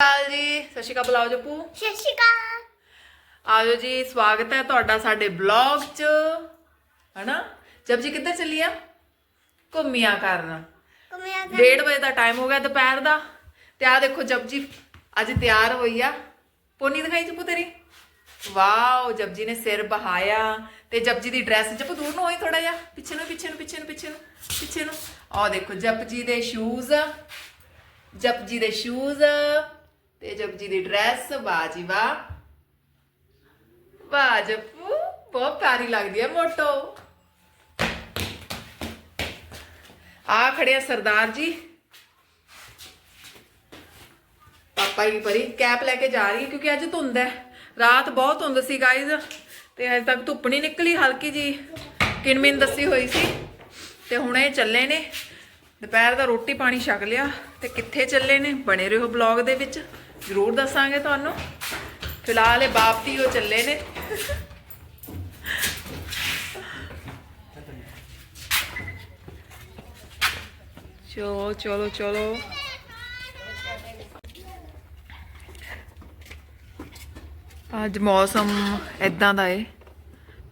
ਕਾਲ ਜੀ ਸਤਿ ਸ਼੍ਰੀ ਅਕਾਲ ਬੁਲਾਓ ਜੱਪੂ ਸਤਿ ਸ਼੍ਰੀ ਅਕਾਲ। ਆਜੋ ਜੀ ਸਵਾਗਤ ਹੈ ਤੁਹਾਡਾ ਸਾਡੇ ਬਲੌਗ 'ਚ। ਹਨਾ? ਜਬ ਜੀ ਕਿੱਧਰ ਚੱਲੀ ਆ? ਘੁੰਮੀਆਂ ਕਰਨ। ਕਮਿਆ 1:30 ਵਜੇ ਦਾ ਟਾਈਮ ਹੋ ਗਿਆ ਦੁਪਹਿਰ ਦਾ। ਤੇ ਆ ਦੇਖੋ ਜਬ ਜੀ ਅੱਜ ਤਿਆਰ ਹੋਈ ਆ। ਪੋਨੀ ਦਿਖਾਈ ਜੱਪੂ ਤੇਰੀ? ਵਾਓ ਜਬ ਜੀ ਨੇ ਸਿਰ ਬਹਾਇਆ। ਤੇ ਜਪ ਜੀ ਦੀ ਡਰੈਸ ਜੱਪੂ ਦੂਰ ਨੂੰ ਹੋਈ ਥੋੜਾ ਜਿਹਾ। ਪਿੱਛੇ ਨੂੰ ਪਿੱਛੇ ਨੂੰ ਪਿੱਛੇ ਨੂੰ ਪਿੱਛੇ ਨੂੰ ਪਿੱਛੇ ਨੂੰ। ਆਹ ਦੇਖੋ ਜਪ ਜੀ ਦੇ ਸ਼ੂਜ਼ ਜਪ ਜੀ ਦੇ ਸ਼ੂਜ਼ ਤੇ ਜਪ ਜੀ ਦੀ ਡਰੈਸ ਵਾਹ ਜੀ ਵਾਹ। ਵਾਹ ਬਹੁਤ ਪਿਆਰੀ ਲੱਗਦੀ ਹੈ ਮੋਟੋ। ਆ ਖੜੇ ਆ ਸਰਦਾਰ ਜੀ। ਪਾਪਾ ਹੀ ਪਰੀ ਕੈਪ ਲੈ ਕੇ ਜਾ ਰਹੀ ਹੈ ਕਿਉਂਕਿ ਅੱਜ ਧੁੰਦ ਹੈ। ਰਾਤ ਬਹੁਤ ਧੁੰਦ ਸੀ ਗਾਇਜ਼ ਤੇ ਅਜੇ ਤੱਕ ਧੁੱਪ ਨਹੀਂ ਨਿਕਲੀ ਹਲਕੀ ਜੀ ਕਿਣਮਿਨ ਦੱਸੀ ਹੋਈ ਸੀ। ਤੇ ਹੁਣ ਇਹ ਚੱਲੇ ਨੇ। ਦੁਪਹਿਰ ਦਾ ਰੋਟੀ ਪਾਣੀ ਛਕ ਲਿਆ ਤੇ ਕਿੱਥੇ ਚੱਲੇ ਨੇ? ਬਣੇ ਰਹੋ ਬਲੌਗ ਦੇ ਵਿੱਚ। ਜ਼ਰੂਰ ਦੱਸਾਂਗੇ ਤੁਹਾਨੂੰ। ਫਿਲਹਾਲ ਇਹ ਬਾਪ ਦੀ ਉਹ ਚੱਲੇ ਨੇ। ਚਲੋ ਚਲੋ ਚਲੋ। ਅੱਜ ਮੌਸਮ ਇਦਾਂ ਦਾ ਏ।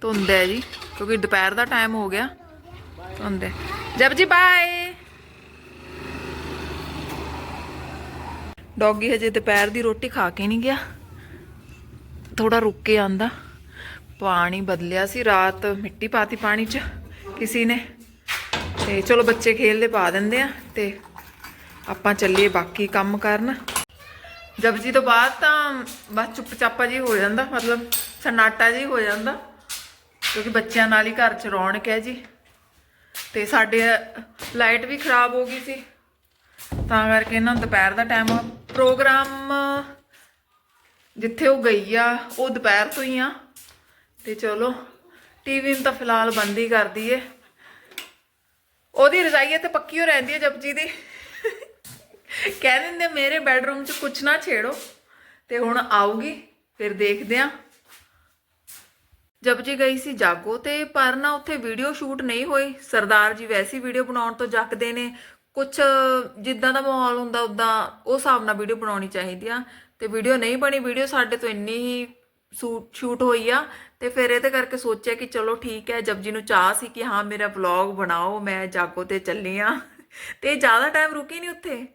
ਧੁੰਦ ਹੈ ਜੀ, ਕਿਉਂਕਿ ਦੁਪਹਿਰ ਦਾ ਟਾਈਮ ਹੋ ਗਿਆ। ਧੁੰਦ ਹੈ। ਜਬ ਜੀ ਬਾਏ ਡੌਗੀ ਹਜੇ ਦੁਪਹਿਰ ਦੀ ਰੋਟੀ ਖਾ ਕੇ ਨਹੀਂ ਗਿਆ। ਥੋੜਾ ਰੁੱਕ ਕੇ ਆਂਦਾ। ਪਾਣੀ ਬਦਲਿਆ ਸੀ, ਰਾਤ ਮਿੱਟੀ ਪਾਤੀ ਪਾਣੀ 'ਚ ਕਿਸੇ ਨੇ। ਤੇ ਚਲੋ ਬੱਚੇ ਖੇਲਦੇ ਪਾ ਦਿੰਦੇ ਆ ਤੇ ਆਪਾਂ ਚੱਲੀਏ ਬਾਕੀ ਕੰਮ ਕਰਨ। ਜਪਜੀ ਤੋਂ ਬਾਅਦ ਤਾਂ ਬਸ ਚੁੱਪ ਚਾਪਾ ਜੀ ਹੋ ਜਾਂਦਾ, ਮਤਲਬ ਸਨਾਟਾ ਜੀ ਹੋ ਜਾਂਦਾ। ਕਿਉਂਕਿ ਬੱਚਿਆਂ ਨਾਲ ਹੀ ਘਰ 'ਚ ਰੌਣਕ ਹੈ ਜੀ। ਤੇ ਸਾਡੇ ਲਾਈਟ ਵੀ ਖਰਾਬ ਹੋ ਗਈ ਸੀ। ਤਾਂ ਕਰਕੇ ਨਾ ਦੁਪਹਿਰ ਦਾ ਟਾਈਮ ਪ੍ਰੋਗਰਾਮ ਜਿੱਥੇ ਉਹ ਗਈ ਆ, ਉਹ ਦੁਪਹਿਰ ਤੋਂ ਹੀ ਆ। ਤੇ ਚਲੋ ਟੀਵੀ ਨੂੰ ਤਾਂ ਫਿਲਹਾਲ ਬੰਦ ਹੀ ਕਰਦੀ ਏ ਉਹਦੀ ਰਜ਼ਾਈ ਇੱਥੇ ਪੱਕੀ ਹੋ ਰਹਿੰਦੀ ਹੈ ਜਪਜੀ ਦੀ। ਕਹਿ ਦਿੰਦੇ, ਮੇਰੇ ਬੈੱਡਰੂਮ 'ਚ ਕੁਛ ਨਾ ਛੇੜੋ। ਤੇ ਹੁਣ ਆਊਗੀ, ਫਿਰ ਦੇਖਦੇ ਆ। ਜਪਜੀ ਗਈ ਸੀ ਜਾਗੋ ਤੇ, ਪਰ ਨਾ ਉੱਥੇ ਵੀਡੀਓ ਸ਼ੂਟ ਨਹੀਂ ਹੋਈ। ਸਰਦਾਰ ਜੀ ਵੈਸੀ ਵੀਡੀਓ ਬਣਾਉਣ ਤੋਂ ਜੱਕਦੇ ਨੇ। ਕੁਝ ਜਿੱਦਾਂ ਦਾ ਮਾਹੌਲ ਹੁੰਦਾ ਉਦਾਂ ਉਹ ਹਿਸਾਬ ਨਾਲ ਵੀਡੀਓ ਬਣਾਉਣੀ ਚਾਹੀਦੀ ਆ। ਤੇ ਵੀਡੀਓ ਨਹੀਂ ਬਣੀ, ਵੀਡੀਓ ਸਾਡੇ ਤੋਂ ਇੰਨੀ ਹੀ ਸ਼ੂਟ ਹੋਈ ਆ। ਤੇ ਫਿਰ ਇਹਦੇ ਕਰਕੇ ਸੋਚਿਆ ਕਿ ਚਲੋ ਠੀਕ ਹੈ, ਜਪਜੀ ਨੂੰ ਚਾਹ ਸੀ ਕਿ ਹਾਂ, ਮੇਰਾ ਵਲੌਗ ਬਣਾਓ, ਮੈਂ ਜਾਗੋ ਤੇ ਚੱਲੀ ਆ। ਤੇ ਜ਼ਿਆਦਾ ਟਾਈਮ ਰੁਕੀ ਨਹੀਂ ਉੱਥੇ।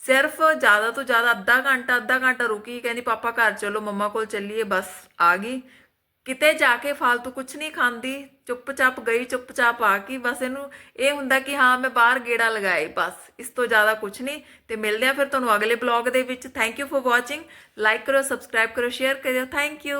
ਸਿਰਫ ਜ਼ਿਆਦਾ ਤੋਂ ਜ਼ਿਆਦਾ ਅੱਧਾ ਘੰਟਾ ਅੱਧਾ ਘੰਟਾ ਰੁਕੀ। ਕਹਿੰਦੀ, ਪਾਪਾ ਘਰ ਚਲੋ, ਮੰਮਾ ਕੋਲ ਚੱਲੀਏ, ਬਸ ਆ ਗਈ। ਕਿਤੇ ਜਾ ਕੇ ਫालतू ਕੁਛ ਨਹੀਂ ਖਾਂਦੀ, ਚੁੱਪਚਾਪ ਗਈ, ਚੁੱਪਚਾਪ ਆ ਕੇ ਬਸ ਇਹਨੂੰ ਇਹ ਹੁੰਦਾ ਕਿ ਹਾਂ, ਮੈਂ ਬਾਹਰ ਗੇੜਾ ਲਗਾਏ ਬਸ, ਇਸ ਤੋਂ ਜ਼ਿਆਦਾ ਕੁਛ ਨਹੀਂ। ਤੇ ਮਿਲਦੇ ਆ ਫਿਰ ਤੁਹਾਨੂੰ ਅਗਲੇ ਬਲੌਗ ਦੇ ਵਿੱਚ। Thank you for watching like ਕਰੋ ਸਬਸਕ੍ਰਾਈਬ ਕਰੋ ਸ਼ੇਅਰ ਕਰੋ ਥੈਂਕ ਯੂ